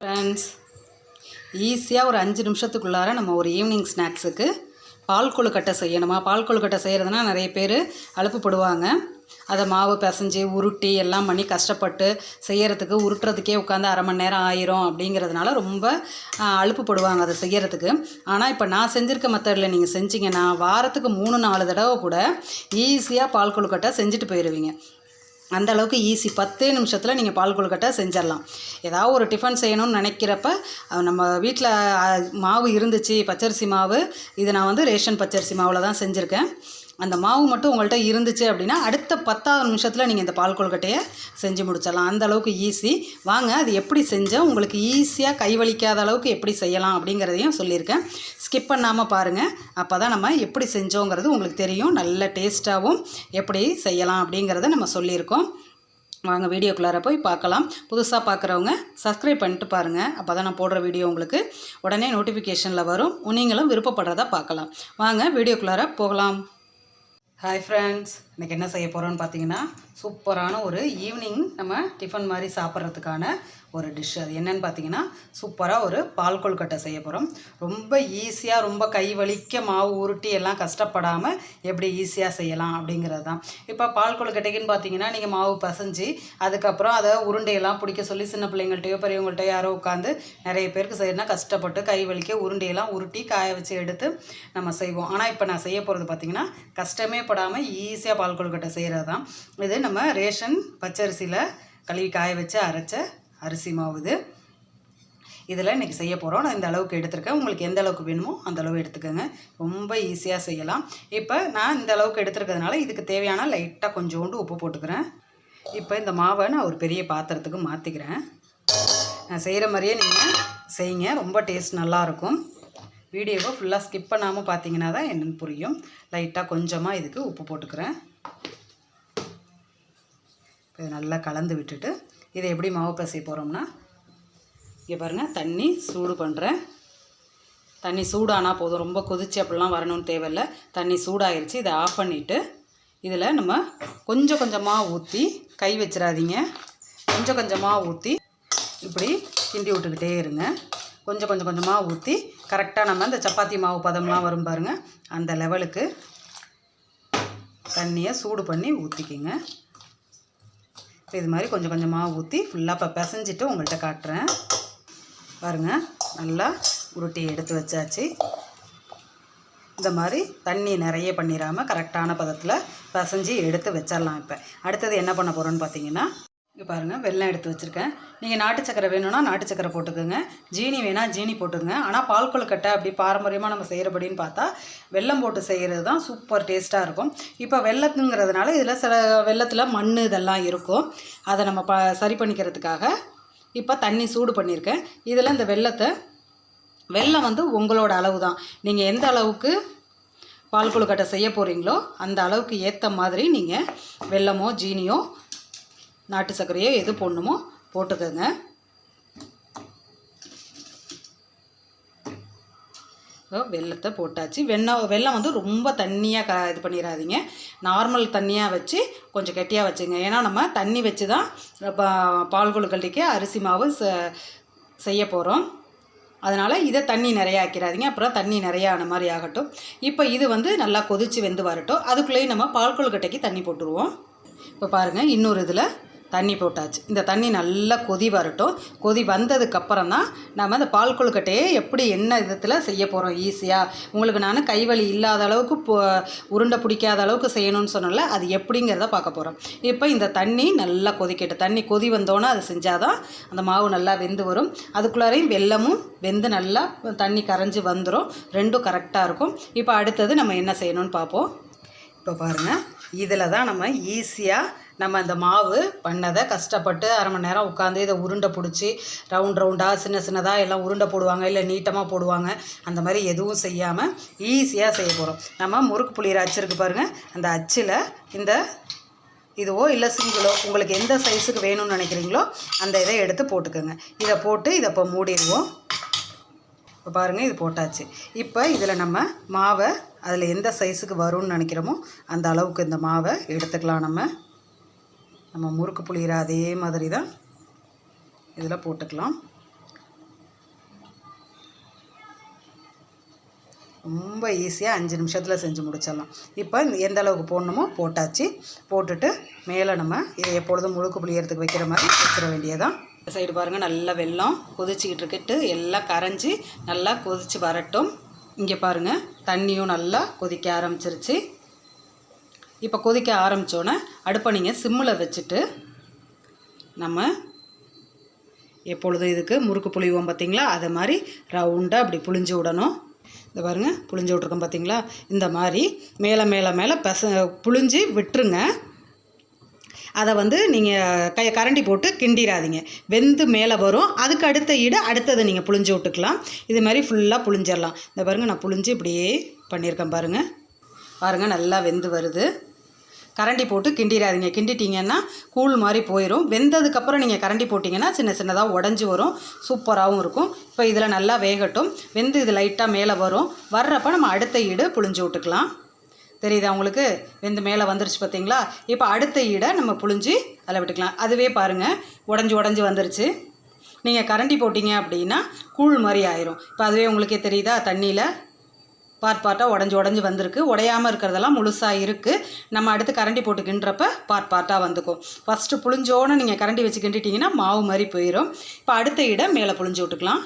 Friends ஈஸியாக ஒரு அஞ்சு நிமிஷத்துக்குள்ளார நம்ம ஒரு ஈவினிங் ஸ்நாக்ஸுக்கு பால் கொழுக்கட்டை செய்யணுமா? பால் கொழுக்கட்டை செய்கிறதுனா நிறைய பேர் அலுப்புப்படுவாங்க. அதை மாவு பிசைஞ்சு உருட்டி எல்லாம் பண்ணி கஷ்டப்பட்டு செய்கிறதுக்கு உருட்டுறதுக்கே உட்காந்து அரை மணி நேரம் ஆயிரும் அப்படிங்கிறதுனால ரொம்ப அழுப்புப்படுவாங்க அலுப்புப்படுவாங்க அதை செய்கிறதுக்கு ஆனால் இப்போ நான் செஞ்சுருக்க மெத்தடில் நீங்கள் செஞ்சீங்கன்னா வாரத்துக்கு மூணு நாலு தடவை கூட ஈஸியாக பால் கொழுக்கட்டை செஞ்சுட்டு போயிடுவீங்க அந்த அளவுக்கு ஈஸி. பத்தே நிமிஷத்தில் நீங்கள் பால் கொழுக்கட்டை செஞ்சிடலாம். ஏதாவது ஒரு டிஃபன் செய்யணும்னு நினைக்கிறப்ப நம்ம வீட்டில் மாவு இருந்துச்சு பச்சரிசி மாவு. இது நான் வந்து ரேஷன் பச்சரிசி மாவில் தான் செஞ்சுருக்கேன். அந்த மாவு மட்டும் உங்கள்கிட்ட இருந்துச்சு அப்படின்னா அடுத்த பத்தாவது நிமிஷத்தில் நீங்கள் இந்த பால் கொழுக்கட்டையை செஞ்சு முடிச்சிடலாம். அந்த அளவுக்கு ஈஸி வாங்க அது எப்படி செஞ்சால் உங்களுக்கு ஈஸியாக கை வலிக்காத அளவுக்கு எப்படி செய்யலாம் அப்படிங்கிறதையும் சொல்லியிருக்கேன். ஸ்கிப் பண்ணாமல் பாருங்கள் அப்போ தான் நம்ம எப்படி செஞ்சோங்கிறது உங்களுக்கு தெரியும். நல்ல டேஸ்ட்டாகவும் எப்படி செய்யலாம் அப்படிங்கிறத நம்ம சொல்லியிருக்கோம். வாங்க வீடியோக்குள்ளார போய் பார்க்கலாம். புதுசாக பார்க்குறவங்க சப்ஸ்கிரைப் பண்ணிட்டு பாருங்கள் அப்போ தான் நான் போடுற வீடியோ உங்களுக்கு உடனே நோட்டிஃபிகேஷனில் வரும். நீங்களும் விருப்பப்படுறதா பார்க்கலாம். வாங்க வீடியோக்குள்ளார போகலாம். ஹாய் ஃப்ரெண்ட்ஸ் இன்றைக்கி என்ன செய்ய போகிறோன்னு பார்த்தீங்கன்னா சூப்பரான ஒரு ஈவினிங் நம்ம டிஃபன் மாதிரி சாப்பிட்றதுக்கான ஒரு டிஷ் அது என்னன்னு பார்த்தீங்கன்னா சூப்பராக ஒரு பால் கொழுக்கட்டை செய்ய போகிறோம் ரொம்ப ஈஸியாக ரொம்ப கை வலிக்க மாவு உருட்டி எல்லாம் கஷ்டப்படாமல் எப்படி ஈஸியாக செய்யலாம் அப்படிங்கிறது தான். இப்போ பால் கொழுக்கட்டைக்குன்னு பார்த்தீங்கன்னா நீங்கள் மாவு பசைஞ்சு அதுக்கப்புறம் அதை உருண்டையெல்லாம் பிடிக்க சொல்லி சின்ன பிள்ளைங்கள்ட்டையோ பெரியவங்கள்ட்டையோ யாரோ உட்காந்து நிறைய பேருக்கு செய்யணும்னா கஷ்டப்பட்டு கை வலிக்க உருண்டையெல்லாம் உருட்டி காய வச்சு எடுத்து நம்ம செய்வோம். ஆனால் இப்போ நான் செய்ய போகிறது பார்த்தீங்கன்னா கஷ்டமே படாமல் ஈஸியாக பால் கொழுக்கட்டை செய்கிறது தான். இது நம்ம ரேஷன் பச்சரிசியில் கழுவி காய வச்சு அரைச்ச அரிசி மாவு இது. இதில் இன்றைக்கி செய்ய போகிறோம் நான் இந்த அளவுக்கு எடுத்திருக்கேன். உங்களுக்கு எந்த அளவுக்கு வேணுமோ அந்த அளவு எடுத்துக்கோங்க. ரொம்ப ஈஸியாக செய்யலாம். இப்போ நான் இந்த அளவுக்கு எடுத்துருக்கிறதுனால இதுக்கு தேவையான லைட்டாக கொஞ்சோண்டு உப்பு போட்டுக்கிறேன். இப்போ இந்த மாவை நான் ஒரு பெரிய பாத்திரத்துக்கு மாற்றிக்கிறேன் நான் செய்கிற மாதிரியே நீங்கள் செய்யுங்க. ரொம்ப டேஸ்ட் நல்லாயிருக்கும் வீடியோவை ஃபுல்லாக ஸ்கிப் பண்ணாமல் பார்த்தீங்கன்னா தான் என்னென்னு புரியும். லைட்டாக கொஞ்சமாக இதுக்கு உப்பு போட்டுக்கிறேன். இப்போ நல்லா கலந்து விட்டுட்டு இதை எப்படி மாவு பசை போகிறோம்னா இங்கே பாருங்கள் தண்ணி சூடு பண்ணுறேன் தண்ணி சூடானா போதும். ரொம்ப கொதிச்சு அப்படிலாம் வரணும்னு தேவையில்ல. தண்ணி சூடாயிருச்சு. இதை ஆஃப் பண்ணிவிட்டு இதில் நம்ம கொஞ்சம் கொஞ்சமாக ஊற்றி கை வச்சிடாதீங்க. கொஞ்சம் கொஞ்சமாக ஊற்றி இப்படி கிண்டி விட்டுக்கிட்டே இருங்க. கொஞ்சம் கொஞ்சம் கொஞ்சமாக ஊற்றி கரெக்டாக நம்ம இந்த சப்பாத்தி மாவு பதம்லாம் வரும் பாருங்கள் அந்த லெவலுக்கு தண்ணியை சூடு பண்ணி ஊற்றிக்கிங்க இப்போ இது மாதிரி கொஞ்சம் கொஞ்சமாக ஊற்றி ஃபுல்லாக இப்போ பிசைஞ்சிட்டு உங்கள்கிட்ட காட்டுறேன். பாருங்கள் நல்லா உருட்டி எடுத்து வச்சாச்சு. இந்த மாதிரி தண்ணி நிறைய பண்ணிடாமல் கரெக்டான பதத்தில் பிசைஞ்சு எடுத்து வச்சிடலாம் இப்போ. அடுத்தது என்ன பண்ண போகிறோன்னு பார்த்தீங்கன்னா இங்கே பாருங்கள் வெள்ளம் எடுத்து வச்சுருக்கேன். நீங்கள் நாட்டு சக்கரை வேணும்னா நாட்டு சக்கரை போட்டுக்கோங்க. ஜீனி வேணால் ஜீனி போட்டுக்கோங்க. ஆனால் பால் கொழுக்கட்டை அப்படி பாரம்பரியமாக நம்ம செய்கிறபடின்னு பார்த்தா வெல்லம் போட்டு செய்கிறது தான் சூப்பர் டேஸ்ட்டாக இருக்கும். இப்போ வெள்ளத்துங்கிறதுனால இதில் சில வெள்ளத்தில் மண் இதெல்லாம் இருக்கும். அதை நம்ம ப சரி பண்ணிக்கிறதுக்காக இப்போ தண்ணி சூடு பண்ணியிருக்கேன். இதில் இந்த வெள்ளத்தை வெல்லம் வந்து உங்களோட அளவு தான். நீங்கள் எந்த அளவுக்கு பால் கொழுக்கட்டை செய்ய போகிறீங்களோ அந்த அளவுக்கு ஏற்ற மாதிரி நீங்கள் வெல்லமோ ஜீனியோ நாட்டு சர்க்கரையோ எது போடணுமோ போட்டுக்கோங்க. வெள்ளத்தை வெல்லத்தை போட்டாச்சு. வெண்ணெய் வெல்லம் வந்து ரொம்ப தண்ணியாக க இது பண்ணிடாதீங்க நார்மல் தண்ணியாக வச்சு கொஞ்சம் கெட்டியாக வச்சுங்க. ஏன்னா நம்ம தண்ணி வச்சு தான் பா- பால் கொழுக்கட்டைக்கு அரிசி மாவு செ செய்ய போகிறோம் அதனால் இதை தண்ணி நிறையா ஆக்கிறாதீங்க. அப்புறம் தண்ணி நிறையா ஆன மாதிரி ஆகட்டும். இப்போ இது வந்து நல்லா கொதித்து வெந்து வரட்டும். அதுக்குள்ளேயும் நம்ம பால் கொழுக்கட்டைக்கு தண்ணி போட்டுருவோம். இப்போ பாருங்கள் இன்னொரு இதில் தண்ணி போட்டாச்சு. இந்த தண்ணி நல்லா கொதி வரட்டும். கொதி வந்ததுக்கப்புறம் தான் நம்ம அந்த பால் கொழுக்கட்டையை எப்படி என்ன விதத்தில் செய்ய போகிறோம் ஈஸியாக உங்களுக்கு நான் கைவலி இல்லாத அளவுக்கு உருண்டை பிடிக்காத அளவுக்கு செய்யணும்னு சொன்னல அது எப்படிங்கிறத பார்க்க போகிறோம் இப்போ இந்த தண்ணி நல்லா கொதிக்கட்டு தண்ணி கொதி வந்தோன்னே அது செஞ்சால் தான் அந்த மாவு நல்லா வெந்து வரும். அதுக்குள்ளாரையும் வெல்லமும் வெந்து நல்லா தண்ணி கரைஞ்சி வந்துடும் ரெண்டும் கரெக்டாக இருக்கும். இப்போ அடுத்தது நம்ம என்ன செய்யணும்னு பார்ப்போம். இப்போ பாருங்கள் இதில் தான் நம்ம ஈஸியாக நம்ம அந்த மாவு பண்ணதை கஷ்டப்பட்டு அரை மணி நேரம் உட்காந்து இதை உருண்டை பிடிச்சி ரவுண்ட் ரவுண்டாக சின்ன சின்னதாக எல்லாம் உருண்டை போடுவாங்க இல்லை நீட்டமாக போடுவாங்க. அந்த மாதிரி எதுவும் செய்யாமல் ஈஸியாக செய்ய போகிறோம் நம்ம முறுக்கு புளியிற அச்சுருக்கு பாருங்கள் அந்த அச்சில் இந்த இதுவோ இல்லை சிங்கிளோ உங்களுக்கு எந்த சைஸுக்கு வேணும்னு நினைக்கிறீங்களோ அந்த இதை எடுத்து போட்டுக்கோங்க. இதை போட்டு இதை இப்போ மூடிடுவோம். இப்போ பாருங்கள் இது போட்டாச்சு. இப்போ இதில் நம்ம மாவை அதில் எந்த சைஸுக்கு வரும்னு நினைக்கிறோமோ அந்த அளவுக்கு இந்த மாவை எடுத்துக்கலாம் நம்ம. நம்ம முறுக்கு புளிகிற அதே மாதிரி தான் இதில் போட்டுக்கலாம். ரொம்ப ஈஸியாக அஞ்சு நிமிஷத்தில் செஞ்சு முடிச்சிடலாம். இப்போ எந்த அளவுக்கு போடணுமோ போட்டாச்சு. போட்டுட்டு மேலே நம்ம இதை எப்பொழுதும் முழுக்கு புளியறதுக்கு வைக்கிற மாதிரி வச்சிட வேண்டியதான் இந்த சைடு பாருங்கள் நல்லா வெல்லம் கொதிச்சிக்கிட்டு இருக்கிட்டு எல்லாம் கரைஞ்சி நல்லா கொதித்து வரட்டும். இங்கே பாருங்கள் தண்ணியும் நல்லா கொதிக்க ஆரம்பிச்சிருச்சு. இப்போ கொதிக்க ஆரம்பித்தோன்னே அடுப்பை நீங்கள் சிம்மில் வச்சுட்டு நம்ம எப்பொழுதும் இதுக்கு முறுக்கு புளிவோம் பார்த்தீங்களா? அதை மாதிரி ரவுண்டாக அப்படி புளிஞ்சு விடணும். இந்த பாருங்கள் புளிஞ்சு விட்ருக்கோம் பார்த்தீங்களா? இந்த மாதிரி மேலே மேலே மேலே பச புளிஞ்சு விட்டுருங்க. அதை வந்து நீங்கள் கை கரண்டி போட்டு கிண்டிடாதீங்க. வெந்து மேலே வரும். அதுக்கு அடுத்த ஈடு அடுத்ததை நீங்கள் புளிஞ்சு விட்டுக்கலாம். இது மாதிரி ஃபுல்லாக புளிஞ்சிடலாம். இந்த பாருங்கள் நான் புளிஞ்சு இப்படியே பண்ணியிருக்கேன் பாருங்கள் பாருங்கள் நல்லா வெந்து வருது. கரண்டி போட்டு கிண்டிடாதீங்க கிண்டிட்டிங்கன்னா கூழ் மாதிரி போயிடும் வெந்ததுக்கப்புறம் நீங்கள் கரண்டி போட்டிங்கன்னா சின்ன சின்னதாக உடஞ்சி வரும். சூப்பராகவும் இருக்கும். இப்போ இதில் நல்லா வேகட்டும். வெந்து இது லைட்டாக மேலே வரும். வர்றப்போ நம்ம அடுத்த ஈடு புளிஞ்சு விட்டுக்கலாம். தெரியுதா உங்களுக்கு? வெந்து மேலே வந்துருச்சு பார்த்தீங்களா இப்போ அடுத்த ஈடை நம்ம புளிஞ்சு அதில் விட்டுக்கலாம். அதுவே பாருங்கள் உடஞ்சி உடஞ்சி வந்துருச்சு. நீங்கள் கரண்டி போட்டிங்க அப்படின்னா கூழ் மாதிரி ஆயிரும். இப்போ அதுவே உங்களுக்கே தெரியுதா? தண்ணியில் பார்ட் பார்ட்டாக உடஞ்சி உடஞ்சி வந்திருக்கு. உடையாமல் இருக்கிறதெல்லாம் முழுசாக இருக்குது நம்ம அடுத்து கரண்டி போட்டு கிண்டுறப்ப பார்ட் பார்ட்டாக வந்துக்கும். ஃபஸ்ட்டு புளிஞ்சோன்னு நீங்கள் கரண்டி வச்சு கிண்டிட்டிங்கன்னா மாவு மாதிரி போயிடும் இப்போ அடுத்த இடம் மேலே புளிஞ்சு விட்டுக்கலாம்.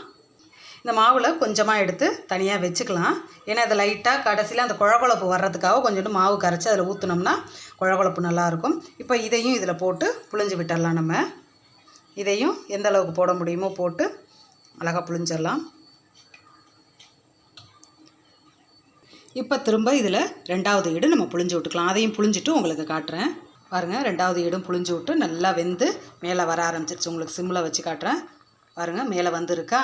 இந்த மாவில் கொஞ்சமாக எடுத்து தனியாக வச்சுக்கலாம். ஏன்னா அது லைட்டாக கடைசியில் அந்த குழகுழப்பு வர்றதுக்காக கொஞ்சோண்டு மாவு கரைச்சி அதில் ஊற்றினோம்னா குழகுழப்பு நல்லாயிருக்கும் இப்போ இதையும் இதில் போட்டு புளிஞ்சு விட்டுடலாம் நம்ம. இதையும் எந்த அளவுக்கு போட முடியுமோ போட்டு அழகாக புளிஞ்சிடலாம் இப்போ திரும்ப இதில் ரெண்டாவது ஈடு நம்ம புளிஞ்சு விட்டுக்கலாம். அதையும் புளிஞ்சிட்டு உங்களுக்கு காட்டுறேன். பாருங்கள் ரெண்டாவது ஈடும் புளிஞ்சு விட்டு நல்லா வெந்து மேலே வர ஆரம்பிச்சிருச்சு. உங்களுக்கு சிம்மில் வச்சு காட்டுறேன். பாருங்கள் மேலே வந்துருக்கா?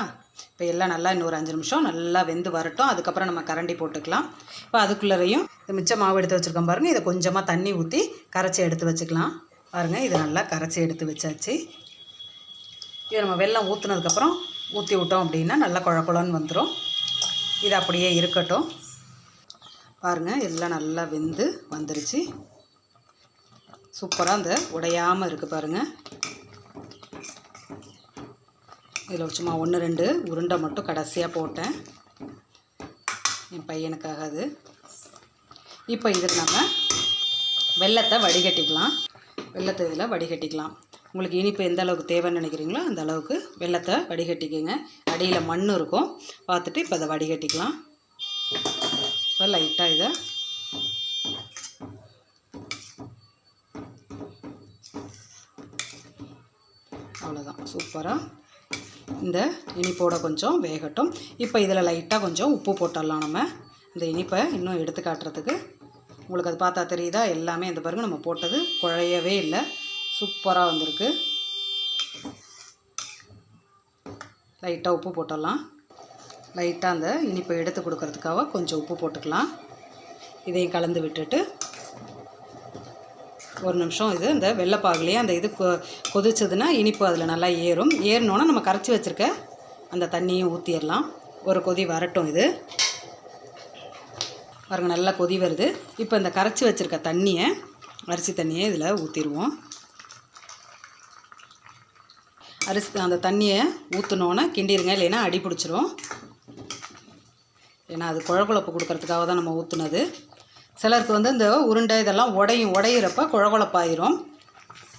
இப்போ எல்லாம் நல்லா இன்னொரு அஞ்சு நிமிஷம் நல்லா வெந்து வரட்டும். அதுக்கப்புறம் நம்ம கரண்டி போட்டுக்கலாம். இப்போ அதுக்குள்ளரையும் இந்த மிச்ச மாவு எடுத்து வச்சுருக்கோம் பாருங்கள் இதை கொஞ்சமாக தண்ணி ஊற்றி கரைச்சி எடுத்து வச்சுக்கலாம். பாருங்கள் இதை நல்லா கரைச்சி எடுத்து வச்சாச்சு. இது நம்ம வெள்ளம் ஊற்றுனதுக்கப்புறம் ஊற்றி விட்டோம் அப்படின்னா நல்லா குழ குழன்னு வந்துடும் இது அப்படியே இருக்கட்டும். பாருங்கள் எல்லாம் நல்லா வெந்து வந்துருச்சு. சூப்பராக அந்த உடையாமல் இருக்குது பாருங்கள் இதில் சும்மா ஒன்று ரெண்டு உருண்டை மட்டும் கடைசியாக போட்டேன். என் பையனுக்காக அது. இப்போ இதில் நம்ம வெள்ளத்தை வடிகட்டிக்கலாம். வெள்ளத்தை இதில் வடிகட்டிக்கலாம். உங்களுக்கு இனிப்பு எந்த அளவுக்கு தேவைன்னு நினைக்கிறீங்களோ அந்த அளவுக்கு வெள்ளத்தை வடிகட்டிக்கோங்க. அடியில் மண் இருக்கும். பார்த்துட்டு இப்போ அதை வடிகட்டிக்கலாம். இப்போ லைட்டாக இதை. அவ்வளோதான் சூப்பராக இந்த இனிப்போட கொஞ்சம் வேகட்டும். இப்போ இதில் லைட்டாக கொஞ்சம் உப்பு போட்டுடலாம் நம்ம. இந்த இனிப்பை இன்னும் எடுத்து காட்டுறதுக்கு. உங்களுக்கு அது பார்த்தா தெரியுதா? எல்லாமே இந்த பாருங்க நம்ம போட்டது குழையவே இல்லை. சூப்பராக வந்திருக்கு. லைட்டாக உப்பு போட்டுடலாம். லைட்டாக அந்த இனிப்பை எடுத்து கொடுக்கறதுக்காக கொஞ்சம் உப்பு போட்டுக்கலாம். இதையும் கலந்து விட்டுட்டு ஒரு நிமிஷம் இது இந்த வெள்ளைப்பாகுலேயே அந்த இது கொ கொதிச்சதுன்னா இனிப்பு அதில் நல்லா ஏறும். ஏறினோன்னா நம்ம கரைச்சி வச்சுருக்க அந்த தண்ணியும் ஊற்றிடலாம் ஒரு கொதி வரட்டும் இது. பாருங்கள் நல்லா கொதி வருது. இப்போ இந்த கரைச்சி வச்சுருக்க தண்ணியை அரிசி தண்ணியை இதில் ஊற்றிடுவோம் அரிசி அந்த தண்ணியை ஊற்றினோன்னா கிண்டிருங்க இல்லைன்னா அடி பிடிச்சிரும். ஏன்னா அது குழகுழப்பு கொடுக்கறதுக்காக தான் நம்ம ஊற்றுனது சிலருக்கு வந்து இந்த உருண்டை இதெல்லாம் உடையும் உடையிறப்ப குழகுழப்பாயிரும்.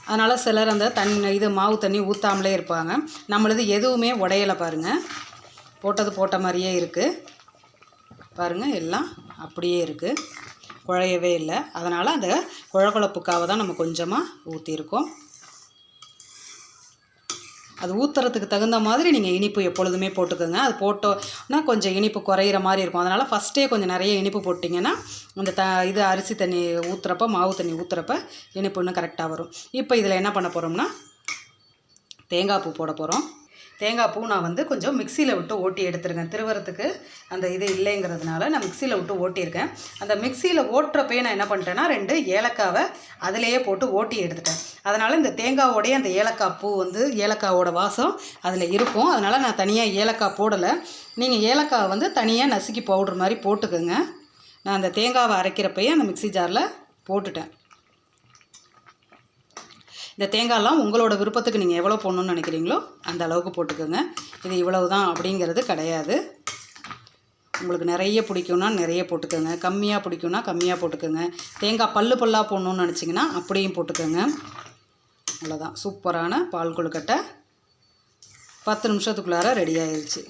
அதனால் சிலர் அந்த தண்ணி இது மாவு தண்ணி ஊற்றாமலே இருப்பாங்க. நம்மளது எதுவுமே உடையலை பாருங்கள் போட்டது போட்ட மாதிரியே இருக்குது பாருங்கள் எல்லாம் அப்படியே இருக்குது குழையவே இல்லை. அதனால் அந்த குழகுழப்புக்காக தான் நம்ம கொஞ்சமாக ஊற்றிருக்கோம் அது ஊற்றுறதுக்கு தகுந்த மாதிரி நீங்கள் இனிப்பு எப்பொழுதுமே போட்டுக்கோங்க. அது போட்டோன்னா கொஞ்சம் இனிப்பு குறையிற மாதிரி இருக்கும். அதனால் ஃபஸ்ட்டே கொஞ்சம் நிறைய இனிப்பு போட்டிங்கன்னா அந்த த இது அரிசி தண்ணி ஊற்றுறப்ப மாவு தண்ணி ஊற்றுறப்ப இனிப்பு இன்னும் கரெக்டாக வரும். இப்போ இதில் என்ன பண்ண போகிறோம்னா தேங்காய் பூ போட போகிறோம் தேங்காய் பூ நான் வந்து கொஞ்சம் மிக்சியில் விட்டு ஓட்டி எடுத்துருக்கேன். திருவரத்துக்கு அந்த இது இல்லைங்கிறதுனால நான் மிக்சியில் விட்டு ஓட்டியிருக்கேன். அந்த மிக்சியில் ஓட்டுறப்பே நான் என்ன பண்ணிட்டேன்னா ரெண்டு ஏலக்காவை அதிலேயே போட்டு ஓட்டி எடுத்துட்டேன். அதனால் இந்த தேங்காவோடைய அந்த ஏலக்காய் பூ வந்து ஏலக்காவோட வாசம் அதில் இருக்கும். அதனால் நான் தனியாக ஏலக்காய் போடலை. நீங்கள் ஏலக்காய் வந்து தனியாக நசுக்கி பவுட்ரு மாதிரி போட்டுக்கோங்க. நான் அந்த தேங்காவை அரைக்கிறப்பையே அந்த மிக்சி ஜாரில் போட்டுட்டேன். இந்த தேங்காயெலாம் உங்களோட விருப்பத்துக்கு நீங்கள் எவ்வளோ போடணும்னு நினைக்கிறீங்களோ அந்த அளவுக்கு போட்டுக்கோங்க. இது இவ்வளவு தான் அப்படிங்கிறது கிடையாது. உங்களுக்கு நிறைய பிடிக்கும்னா நிறைய போட்டுக்கோங்க. கம்மியாக பிடிக்கும்னா கம்மியாக போட்டுக்கோங்க. தேங்காய் பல்லு பல்லாக போடணுன்னு நினச்சிங்கன்னா அப்படியும் போட்டுக்கோங்க. அவ்வளோதான் சூப்பரான பால் கொழுக்கட்டை. பத்து நிமிஷத்துக்குள்ளார ரெடி ஆயிடுச்சு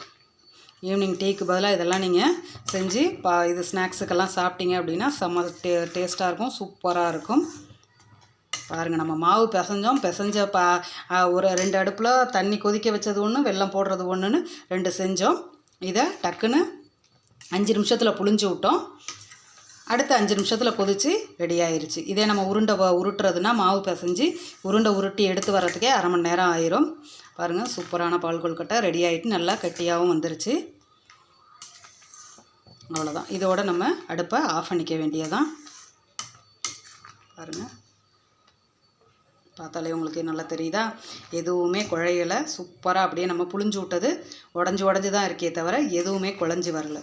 ஈவினிங் டீக்கு பதிலாக இதெல்லாம் நீங்கள் செஞ்சு பா இது ஸ்நாக்ஸுக்கெல்லாம் சாப்பிட்டீங்க அப்படின்னா செம்ம டே டேஸ்ட்டாக இருக்கும். சூப்பராக இருக்கும். பாருங்கள் நம்ம மாவு பிசைஞ்சோம் பிசைஞ்ச பா ஒரு ரெண்டு அடுப்பில் தண்ணி கொதிக்க வச்சது ஒன்று வெள்ளம் போடுறது ஒன்றுன்னு ரெண்டு செஞ்சோம். இதை டக்குன்னு அஞ்சு நிமிஷத்தில் புழிஞ்சு விட்டோம். அடுத்த அஞ்சு நிமிஷத்தில் கொதித்து ரெடி ஆயிடுச்சு இதே நம்ம உருண்டை உருட்டுறதுன்னா உருட்டுறதுனா மாவு பிசைஞ்சு உருண்டை உருட்டி எடுத்து வர்றதுக்கே அரை மணி நேரம் ஆயிரும். பாருங்கள் சூப்பரான பால் கொழுக்கட்டை ரெடி ஆகிட்டு நல்லா கட்டியாகவும் வந்துருச்சு. அவ்வளோதான் இதோட நம்ம அடுப்பை ஆஃப் பண்ணிக்க வேண்டியதான் பாருங்கள் பார்த்தாலே உங்களுக்கு நல்லா தெரியுதா? எதுவுமே குழையலை. சூப்பராக அப்படியே நம்ம புளிஞ்சு விட்டது. உடஞ்சி உடஞ்சி தான் இருக்கே தவிர எதுவுமே குழஞ்சி வரல.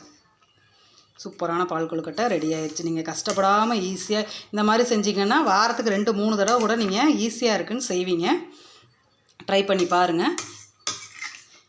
சூப்பரான பால் கொழுக்கட்டை ரெடி ஆயிடுச்சு. நீங்கள் கஷ்டப்படாமல் ஈஸியாக இந்த மாதிரி செஞ்சீங்கன்னா வாரத்துக்கு ரெண்டு மூணு தடவை கூட நீங்கள் ஈஸியாக இருக்குன்னு செய்வீங்க. ட்ரை பண்ணி பாருங்கள்